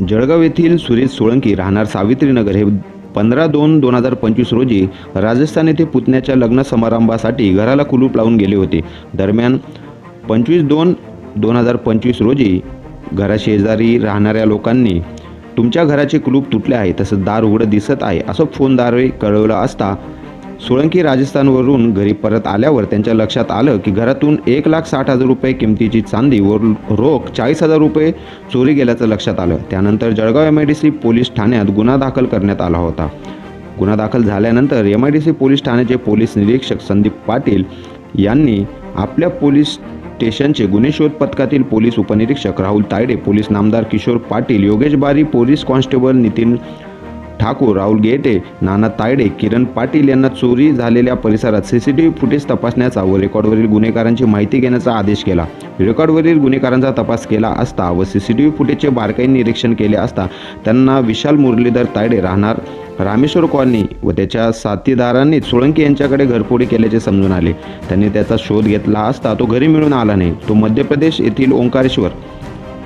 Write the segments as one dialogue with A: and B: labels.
A: जळगाव येथील सुरेश सोळंकी राहणार सावित्रीनगर हे पंधरा दोन दोन हजार पंचवीस रोजी राजस्थान येथे पुतण्याच्या लग्न समारंभासाठी घराला कुलूप लावून गेले होते. दरम्यान पंचवीस दोन दोन हजार पंचवीस रोजी घराशेजारी राहणाऱ्या लोकांनी तुमच्या घराचे कुलूप तुटले आहे तसंच दार उघडं दिसत आहे असं फोनद्वारे कळवलं असता सोळंकी राजस्थानवरून घरी परत आल्यावर त्यांच्या लक्षात आलं की घरातून एक लाख साठ हजार रुपये किमतीची चांदी व रोख चाळीस हजार रुपये चोरी गेल्याचं लक्षात आलं. त्यानंतर Jalgaon M I D C police ठाण्यात गुन्हा दाखल करण्यात आला होता. गुन्हा दाखल झाल्यानंतर M I D C police ठाण्याचे पोलीस निरीक्षक संदीप पाटील यांनी आपल्या पोलीस स्टेशनचे गुन्हे शोध पथकातील पोलीस उपनिरीक्षक राहुल तायडे पोलीस नामदार किशोर पाटील योगेश बारी पोलीस कॉन्स्टेबल नितीन ठाकूर राहुल गेटे नाना तायडे किरण पाटील यांना चोरी झालेल्या परिसरात सीसीटीव्ही फुटेज तपासण्याचा व रेकॉर्डवरील गुन्हेगारांची माहिती घेण्याचा आदेश केला. रेकॉर्डवरील गुन्हेगारांचा तपास केला असता व सीसीटीव्ही फुटेजचे बारकाई निरीक्षण केले असता त्यांना विशाल मुरलीधर तायडे राहणार रामेश्वर कॉलनी व त्याच्या साथीदारांनी सोळंकी यांच्याकडे घरफोडी केल्याचे समजून आले. त्यांनी त्याचा शोध घेतला असता तो घरी मिळून आला नाही. तो मध्य प्रदेश येथील ओंकारेश्वर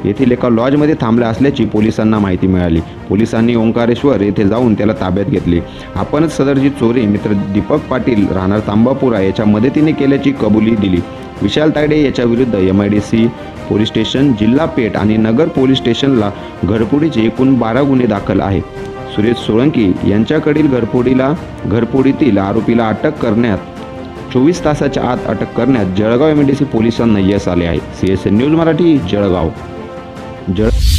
A: येथील एका लॉजमध्ये थांबला असल्याची पोलिसांना माहिती मिळाली. पोलिसांनी ओंकारेश्वर येथे जाऊन त्याला ताब्यात घेतले. आपणच सदरची चोरी मित्र दीपक पाटील राहणार तांबापुरा याच्या मदतीने केल्याची कबुली दिली. विशाल तायडे याच्या विरुद्ध M I D C police station Jilha Peth आणि नगर पोलीस स्टेशनला घरफोडीचे एकूण बारा गुन्हे दाखल आहे सुरेश सोळंकी यांच्याकडील घरफोडीला घरफोडीतील आरोपीला अटक करण्यात चोवीस तासाच्या आत अटक करण्यात जळगाव एम डी सी पोलिसांना यश आले आहे. C S N news Marathi Jalgaon. Just.